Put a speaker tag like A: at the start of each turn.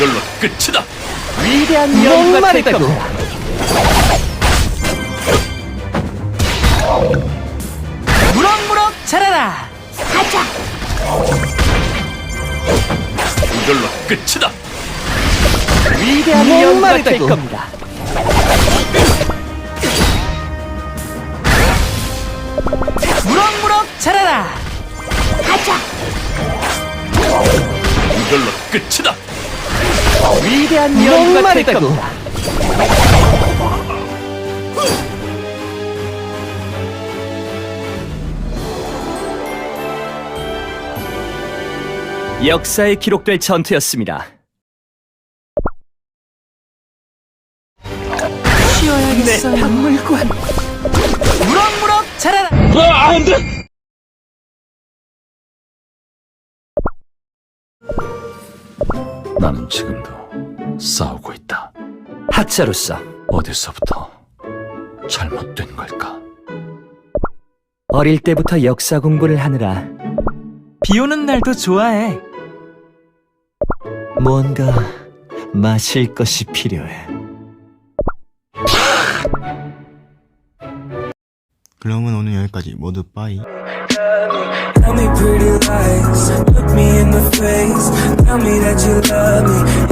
A: 이걸로 끝이다.
B: 위대한 연구가 될. 겁니다. 무럭무럭 자라라.
A: 이걸로 끝이다.
B: 위대한 연구가 될. 겁니다. 무럭무럭 자라라.
A: 이걸로 끝이다.
B: 위대한 연구가 될. 겁니다. 역사에 기록될 전투였습니다. 쉬어야겠어요. 내 박물관. 무럭무럭 자라라.
A: 나는 지금도 싸우고 있다.
B: 학자로서
A: 어디서부터 잘못된 걸까?
B: 어릴 때부터 역사 공부를 하느라 비 오는 날도 좋아해. 뭔가 마실 것이 필요해.
C: 그러면 오늘 여기까지 모두 빠이.
D: Tell me pretty lies, look me in the face. Tell me that you love me,